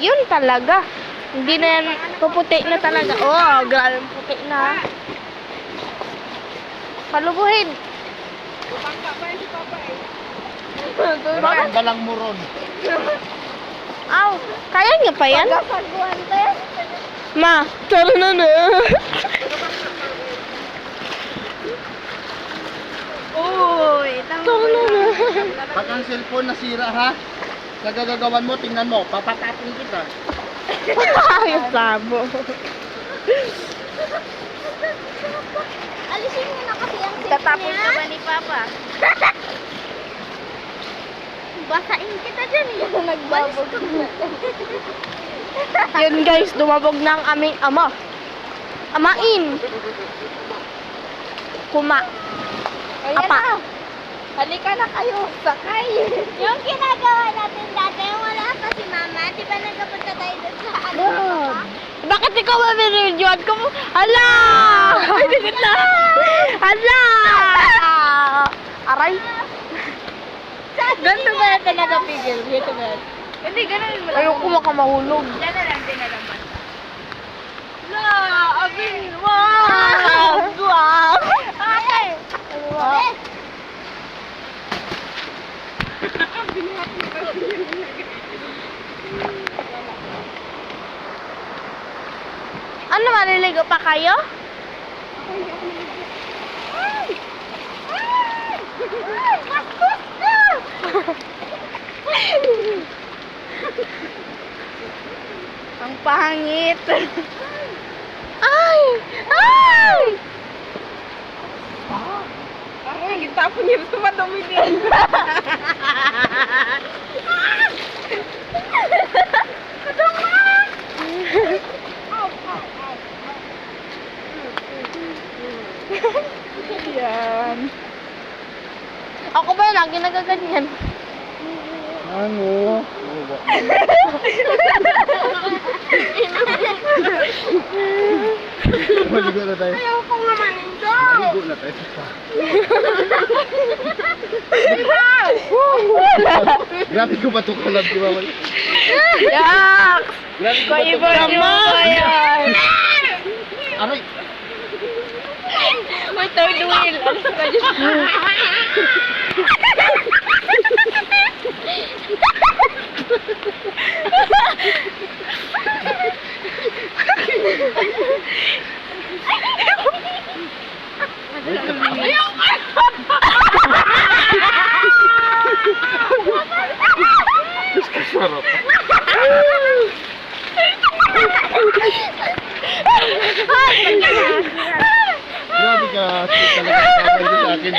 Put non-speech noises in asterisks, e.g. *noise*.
Yun talaga. Hindi na yan puputi na talaga. Oh, grabe puti na. Palubuhin. Parang balang muron. Aw, kaya niyo pa yan? Ma, tara na na. Uy, Tara na na. Pag ang cellphone nasira ha, sa gagagawan mo, tingnan mo, papatapin kita. *laughs* Ay, sabo. Alisin mo na kasi ang Tatapon niya. ka ba ni Papa? *laughs* Basain kita dyan eh. *laughs* Nagbabog. Yun guys, dumabog na ang aming ama. Amain. Kuma. Ayan Apa. na. Halika na kayo. Sakay. yung ginagawa natin dati, yung wala pa si mama, di ba nagkapunta tayo doon sa ano? Bakit ikaw ba binidyoan ko? Hala! *laughs* Ay, bigit na! Hala! Aray! Ganito ba yung talaga pigil? Ganito ba yan? Hindi, ganun mo lang. Ayoko makamahulog. Yan na lang, din na lang. La! Abin! Wow! Wow! Ay! Ay! Ano, maliligo pa kayo? Ang pangit. Ay! Ay! Ay, itapon niyo sa madumi din. Yan. Ako ba lagi nagaganyan? Ano? Maligo na tayo. Ayoko nga manindo. Maligo na tayo. Grabe ko ba ito kalab, di ba? Yak! Grabe ko ba ito naman! Aray! May third wheel. Alis ka dyan. Wait ka pa. Sarap. Grabe ka. Talaga sa akin.